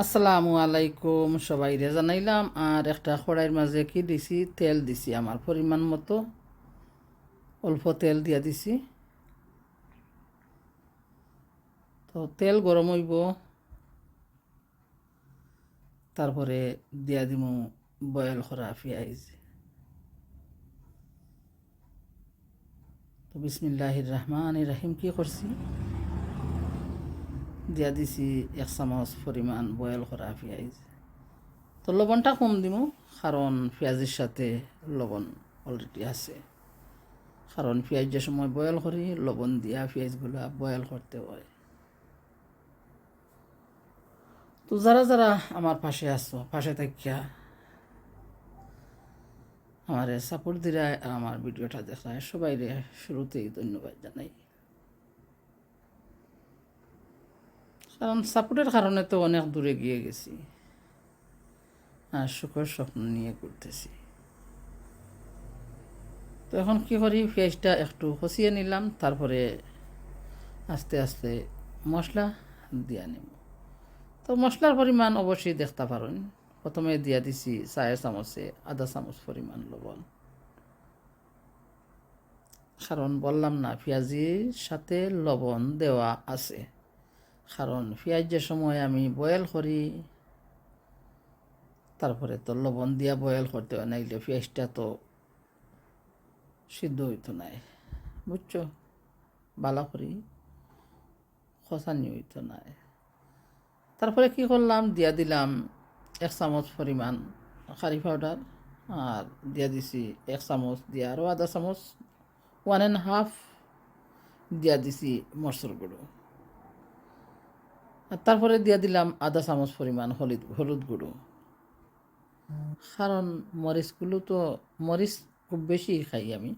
আসসালামু আলাইকুম। সবাই রে জানাইলাম আর একটা খড়াইয়ের মাঝে কি দিছি? তেল দিছি। আমার পরিমাণ মতো অল্প তেল দিয়া দিছি। তো তেল গরম হইব। তারপরে দিয়া দিমু বয়েল করা পেঁয়াজ। তো বিসমিল্লাহির রহমান রাহিম, কি করছি? দিয়া দিছি, এক চামচ পরিমাণ বয়েল করা পেঁয়াজ। তো লবণটা কম দিমু কারণ পেঁয়াজের সাথে লবণ অলরেডি আছে। কারণ পেঁয়াজ যে সময় বয়েল করি লবণ দিয়া পেঁয়াজগুলা বয়েল করতে হয়। তো যারা যারা আমার পাশে আছো, পাশে থাকিয়া আমার সাপোর্ট দিরা আর আমার ভিডিওটা দেখায় সবাই শুরুতেই ধন্যবাদ জানাই। কারণ সাপোর্টের কারণে তো অনেক দূরে গিয়ে গেছি। আর সুখের স্বপ্ন নিয়ে ঘুরতেছি। তো এখন কি করি পেঁয়াজটা একটু কষিয়ে নিলাম, তারপরে আস্তে আস্তে মশলা দিয়া নিব। তো মশলার পরিমাণ অবশ্যই দেখতে পারেন। প্রথমে দিয়া দিছি চায়ের চামচে আধা চামচ পরিমাণ লবণ। কারণ বললাম না, পেঁয়াজির সাথে লবণ দেওয়া আছে। কারণ পেঁয়াজ যে সময় আমি বয়েল করি, তারপরে তো লবণ দিয়া বয়েল করতে হয়, নাইলে পেঁয়াজটা তো সিদ্ধ হইতো নাই, বুঝছ? বালা করি খসানি হইতো নাই। তারপরে কি করলাম? দিয়া দিলাম এক চামচ পরিমাণ কারি পাউডার আর দিয়া দিছি এক চামচ দিয়া আরও আধা চামচ ওয়ান অ্যান্ড হাফ দিয়া দিছি মরচুর গুঁড়ো। আর তারপরে দিয়া দিলাম আধা চামচ পরিমাণ হলুদ হলুদ গুঁড়ো। কারণ মরিচগুলো তো, মরিচ খুব বেশি খাই আমি।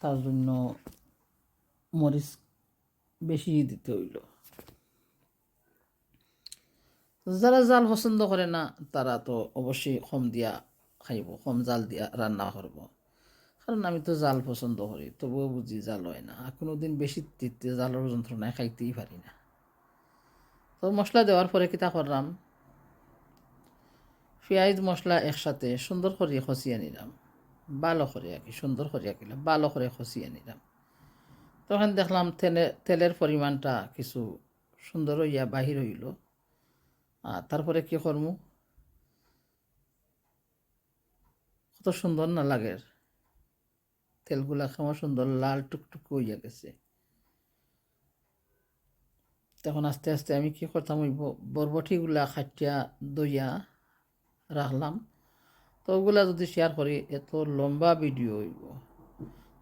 তার জন্য মরিচ বেশি দিতে হইল। যারা জাল পছন্দ করে না, তারা তো অবশ্যই কম দিয়া খাইব, কম জাল দিয়া রান্না করব। কারণ আমি তো জাল পছন্দ করি, তবুও বুঝি জাল হয় না। কোনো দিন বেশি তিতে জালের যন্ত্রণায় খাইতেই পারি না। তো মশলা দেওয়ার পরে কিতা করলাম? পেঁয়াজ, মশলা একসাথে সুন্দর করে খসিয়ে নিলাম। ভালো করে আর কি, সুন্দর করে আঁকিলাম ভালো করে খসিয়ে নিলাম। তখন দেখলাম তেলে, তেলের পরিমাণটা কিছু সুন্দর হইয়া বাহির হইল। আর তারপরে কি করমু? কত সুন্দর না লাগে। তেলগুলা কেমন সুন্দর, লাল টুকটুক হইয়া গেছে। তখন আস্তে আস্তে আমি কি করতাম, ওই বরবটিগুলা খাটিয়া দইয়া রাখলাম। তো ওগুলা যদি শেয়ার করি, এত লম্বা ভিডিও হইব।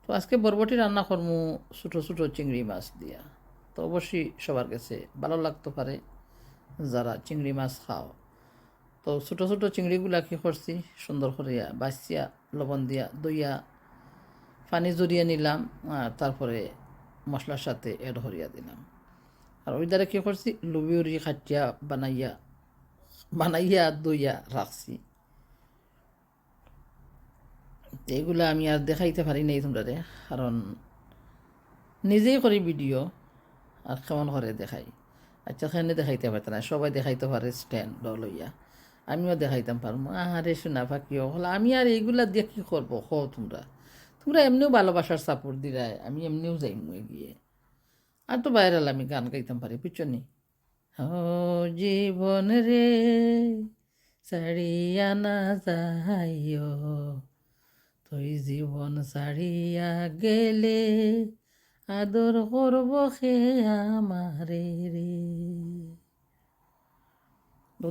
তো আজকে বরবটি রান্না করমু ছোটো ছোটো চিংড়ি মাছ দিয়া। তো অবশ্যই সবার কাছে ভালো লাগতে পারে যারা চিংড়ি মাছ খাও। তো ছোটো ছোটো চিংড়িগুলা কি করছি, সুন্দর করিয়া বাছিয়া লবণ দিয়া দইয়া পানি জড়িয়ে নিলাম, আর তারপরে মশলার সাথে এড হরিয়া দিলাম। আর ওই দ্বারা কী করছি? লুবিউরি খাটিয়া বানাইয়া বানাইয়া দইয়া রাখছি। এইগুলা আমি আর দেখাইতে পারি নাই তোমরা কারণ নিজেই করি ভিডিও, আর কেমন করে দেখাই? আচ্ছা সেখানে দেখাইতে পারত না? সবাই দেখাইতে পারে স্ট্যান্ড লইয়া। আমিও দেখাইতাম পারব আরে শোনা ফাঁকিও। হলো আমি আর এইগুলা দিয়ে কী করব? হো তোমরা। তোমরা এমনিও ভালোবাসার সাপোর্ট দিলাই আমি এমনিও যাই গিয়ে আর তো বাইরে আমি গান গাইতাম পারি, বুঝছ নি? জীবন রে, ছাড়িয়া না যাইও। তুই জীবন ছাড়িয়া গেলে আদর করব সে আমারে রে।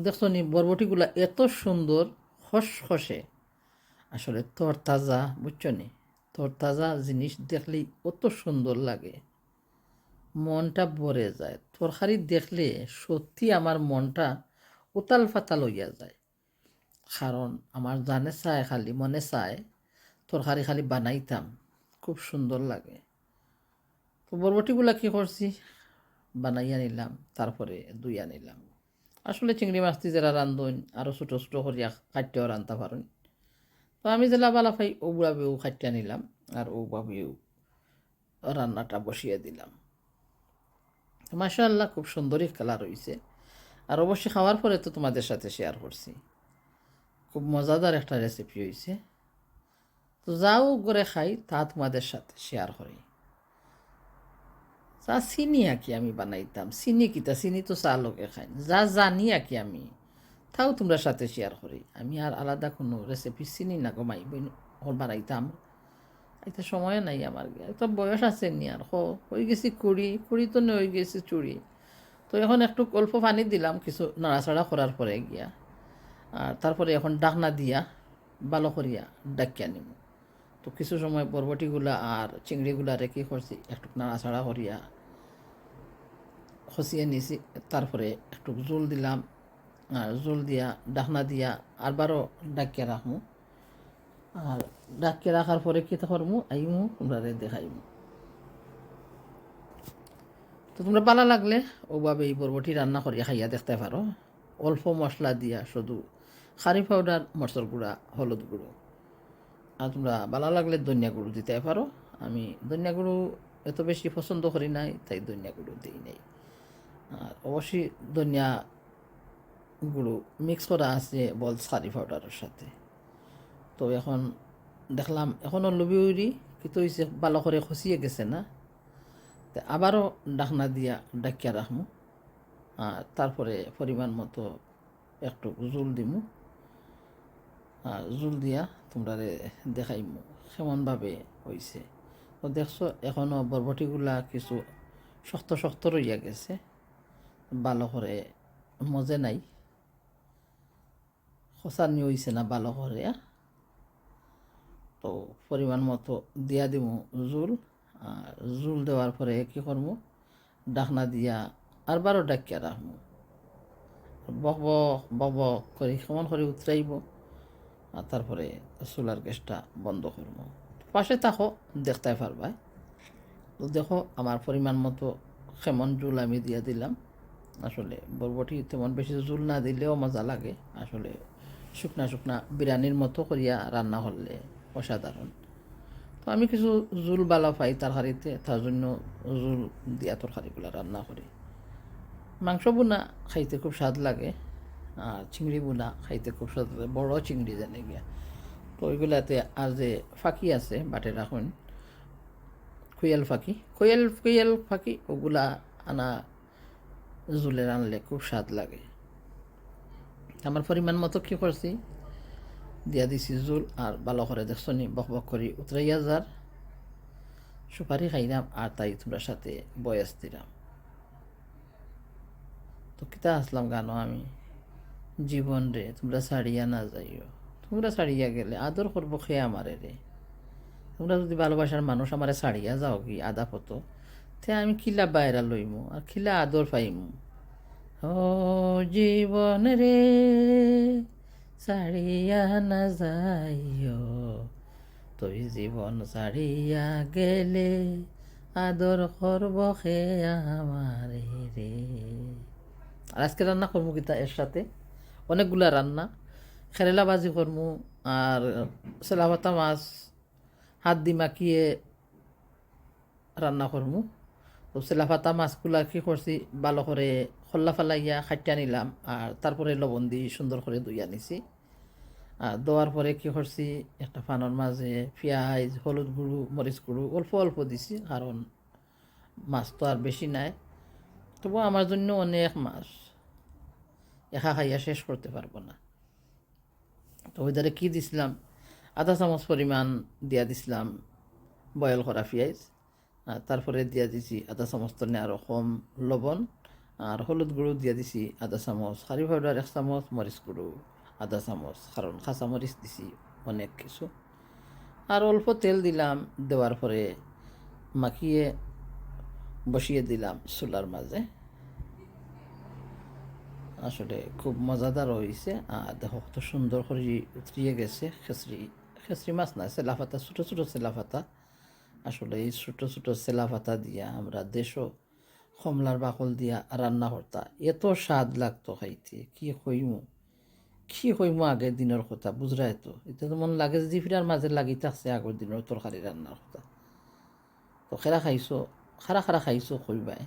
দেখছ নি, বরবটিগুলা এত সুন্দর, খসখসে। আসলে তরতাজা বুঝছ নি? তরতাজা জিনিস দেখলেই অত সুন্দর লাগে। মনটা ভরে যায়। তরকারি দেখলে সত্যি আমার মনটা উতাল ফাতাল হইয়া যায়। কারণ আমার জানে চায় খালি মনে চায় তরকারি খালি বানাইতাম, খুব সুন্দর লাগে। তো বরবটিগুলা কী করছি? বানাইয়া নিলাম, তারপরে দুইয়া নিলাম। আসলে চিংড়ি মাছটি যারা রান্ধন আরও ছোটো ছোটো করিয়া খাদ্যও রান্ধতে পারেন। তো আমি জেলা বালা পাই ওগুলাবেও খাদ্য নিলাম, আর ওভাবেও রান্নাটা বসিয়ে দিলাম। মাশাআল্লাহ, খুব সুন্দরই কালার হয়েছে আর অবশ্যই খাওয়ার পরে তো তোমাদের সাথে শেয়ার করছি। খুব মজাদার একটা রেসিপি হয়েছে তো যাও করে খাই, তা তোমাদের সাথে শেয়ার করি। যা চিনি আঁকি আমি বানাইতাম। চিনি কিতা চিনি তো চা লোকে খাই যা জানি আঁকি আমি। তাও তোমরা সাথে শেয়ার করি। আমি আর আলাদা কোনো রেসিপি চিনি না গো মাই বানাইতাম। এটা সময় নাই আমার একটা বয়স আছে নি আর, হ- হয়ে গেছি কুড়ি কুড়ি তো হয়ে গেছি চুড়ি। তো এখন একটু অল্প পানি দিলাম কিছু নাড়াচাড়া করার পরে গিয়া। আর তারপরে এখন ডাকনা দিয়া ভালো করিয়া ডাকিয়া নিব তো কিছু সময় বরবটিগুলা আর চিংড়িগুলা রেখে করছি, একটু নাড়াচাড়া করিয়া খসিয়ে নিছি। তারপরে একটু জোল দিলাম। আর জোল দিয়া, ডাকনা দিয়া আরবারও ডাকিয়া রাখমু। আর ডাকিয়ে রাখার পরে কী করমু? আইমু, তোমরা দেখাইমু। তো তোমরা ভালো লাগলে, ওভাবে এই বরবটি রান্না করিয়া খাইয়া দেখতে পারো। অল্প মশলা দিয়া শুধু খারি পাউডার মশলার গুঁড়া, হলুদ গুঁড়ো। আর তোমরা ভালো লাগলে ধনিয়া গুঁড়ো দিতে পারো। আমি ধনিয়া গুঁড়ো এত বেশি পছন্দ করি নাই, তাই ধনিয়া গুঁড়ো দিই নাই। আর অবশ্যই ধনিয়া গুঁড়ো মিক্স করা আছে বল খারি পাউডারের সাথে। তো এখন দেখলাম এখনও লবি উড়ি কিন্তু হয়েছে ভালো করে খসিয়ে গেছে না। তা আবারও ডাকনা দিয়া ডাকিয়া রাখমু আর তারপরে পরিমাণ মতো একটু জুল দিমু। আর জুল দিয়া তোমরা দেখাইমু। সেমনভাবে হয়েছে তো দেখছ এখনও বরবটিগুলা কিছু শক্ত শক্ত রইয়া গেছে। ভালো করে মজে নাই। খসানি হয়েছে না ভালো করে পরিমাণ মতো দিয়া দিব জুল জুল দেওয়ার পরে কী করব ডাকনা দিয়া আর বারো ডাকিয়া রাখব বক বক বক বক করে কেমন করে উতরাইব, আর তারপরে চুলার গ্যাসটা বন্ধ করব পাশে থাকো দেখতে পারবা তো দেখো, আমার পরিমাণ মতো কেমন জুল আমি দিয়া দিলাম। আসলে বরবটি তেমন বেশি জুল না দিলেও মজা লাগে। আসলে শুকনা শুকনা বিরিয়ানির মতো করিয়া রান্না করলে অসাধারণ। তো আমি কিছু জুল বালা পাই তার তরকারিতে, তার জন্য জুল দিয়া তরকারিগুলো রান্না করি। মাংস বোনা খাইতে খুব স্বাদ লাগে, আর চিংড়ি বোনা খাইতে খুব স্বাদ লাগে, বড় চিংড়ি জানে গিয়া। তো ওইগুলাতে আর যে ফাঁকি আছে বাটে রাখুন, খুয়াল ফাঁকি। খুয়াল খুয়াল ফাঁকি, ওগুলা আনা জুলে রানলে খুব স্বাদ লাগে। আমার পরিমাণ মতো কী করছি? দিয়া দিছি জোল আর ভালো করে দেখছ নি, বক বক করি উতরাইয়া যার সুপারি খাইলাম আর তাই তোমরা সাথে বয়স দিলাম। তো কিতা আসলাম গানো আমি? জীবন রে তোমরা ছাড়িয়া না যাইও তোমরা ছাড়িয়া গেলে আদর করব খেয়ে আমারে রে তোমরা যদি ভালোবাসার মানুষ আমারে ছাড়িয়া যাও কি আদা পত, তে আমি খিলা বাইরা লইমু আর খিলা আদর পাইমু। ও জীবন রে ছাড়িয়া না যাইও তুই জীবন ছাড়িয়া গেলে আদর করব খে আমারে রে আজকে রান্না করব কিতা এর সাথে অনেকগুলা রান্না খেরেলা বাজি করমু আর সেলাভাতা মাছ, হাত দি মাখিয়ে রান্না করমু তো সেলাফাতা মাছগুলা কি করছি ভালো করে খল্লা ফালাইয়া খাটিয়া নিলাম আর তারপরে লবণ দিয়ে সুন্দর করে ধুইয়া নিছি আর দেওয়ার পরে কি করছি? একটা ফানোর মাঝে পেঁয়াজ, হলুদ গুঁড়ো, মরিচ গুঁড়ো অল্প অল্প দিছি, কারণ মাছ তো আর বেশি নাই। তবু আমার জন্য অনেক মাছ। একা খাইয়া শেষ করতে পারব না। তো ওই ধারে কী দিছিলাম? আধা চামচ পরিমাণ দিয়া দিছিলাম বয়েল করা পেঁয়াজ। তারপরে দিয়া দিছি আধা চামচ তনে আরও কম লবণ। আর হলুদ গুঁড়ো দিয়া দিছি আধা চামচ খারি পাউডার, এক চামচ মরিচ গুঁড়ো। আধা চামচ কারণ কাঁচা মরিচ দিছি অনেক কিছু। আর অল্প তেল দিলাম দেওয়ার পরে মাখিয়ে বসিয়ে দিলাম চুলার মাঝে আসলে খুব মজাদার হয়েছে আর দেখো, কত সুন্দর করে উতরিয়ে গেছে খেসরি খেসরি মাছ না সেলাফাতা ছোটো ছোটো সেলাফাতা আসলে এই ছোটো ছোটো সেলাফাতা দিয়া আমরা দেশও কমলার বাকল দিয়া রান্না করতা এত স্বাদ লাগতো খাইতে, কি হইমু কি হইমু আগের দিনের কথা বুঝরাই তো। এটা তো মন লাগে যে ফিরার মাঝে লাগি থাকছে আগের দিনের তরকারি রান্নার কথা। তো খেরা খাইছো খারা খারা খাইছো, কইবাই।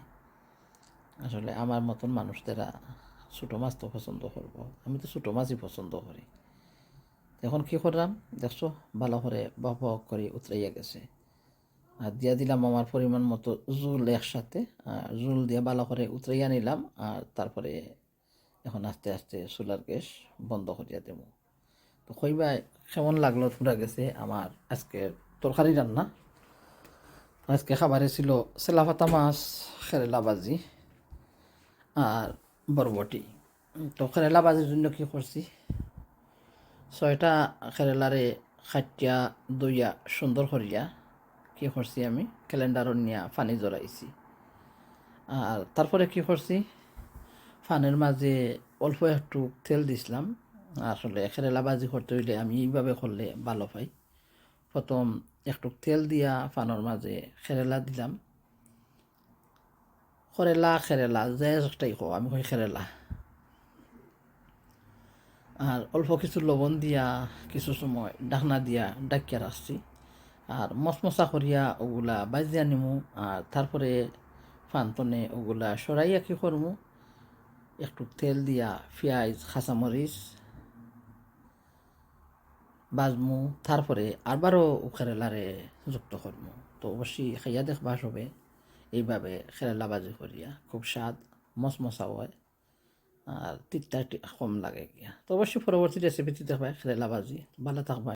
আসলে আমার মতন মানুষদেরা ছোটো মাছ তো পছন্দ করব আমি তো ছোটো মাছই পছন্দ করি। এখন কি করলাম দেখছ ভালো করে বক বক করে উতরাইয়া গেছে। আর দিয়া দিলাম আমার পরিমাণ মতো জুল একসাথে। আর জুল দিয়ে ভালো করে উতরাইয়া নিলাম। আর তারপরে এখন আস্তে আস্তে চুলার গ্যাস বন্ধ করিয়া দেবো। তো কইবা কেমন লাগল তোমরা গেছে আমার আজকে তরকারি রান্না? আজকে খাবারে ছিল সেলাপাতা মাছ খেরেলা ভাজি আর বরবটি। তো খেরেলা ভাজির জন্য কি করছি? ছয়টা খেরেলারে খাটিয়া দইয়া সুন্দর করিয়া কি করছি আমি? ক্যালেন্ডারও নিয়া পানি জড়াইছি আর তারপরে কি করছি? ফানের মাঝে অল্প একটু তেল দিছিলাম। আসলে খেরেলা ভাজি করতে হইলে আমি এইভাবে করলে ভালো পাই। প্রথম একটু তেল দিয়া ফানোর মাঝে খেরেলা দিলাম। খেরেলা খেরেলা যে একটাই কো আমি কই খেরেলা আর অল্প কিছু লবণ দিয়া কিছু সময় ডাকনা দিয়া ডাকিয়া রাখছি। আর মশমশা করিয়া ওগুলা বাজিয়া নিমু। আর তারপরে ফানতনে ওগুলা সরাইয়া কি করমু? একটু তেল দিয়া পেঁয়াজ, কাঁচামরিচ, বাজমু, তারপরে আবারও খেরেলারে যুক্ত করমু। তো অবশ্যই খাইয়া দেখবা সবে। এইভাবে খেরেলা বাজি করিয়া খুব স্বাদ মশমশা হয়, আর একটু কম লাগে গিয়া। তো অবশ্যই পরবর্তী রেসিপিটি দেখবা খেরেলা বাজি ভালো থাকবা।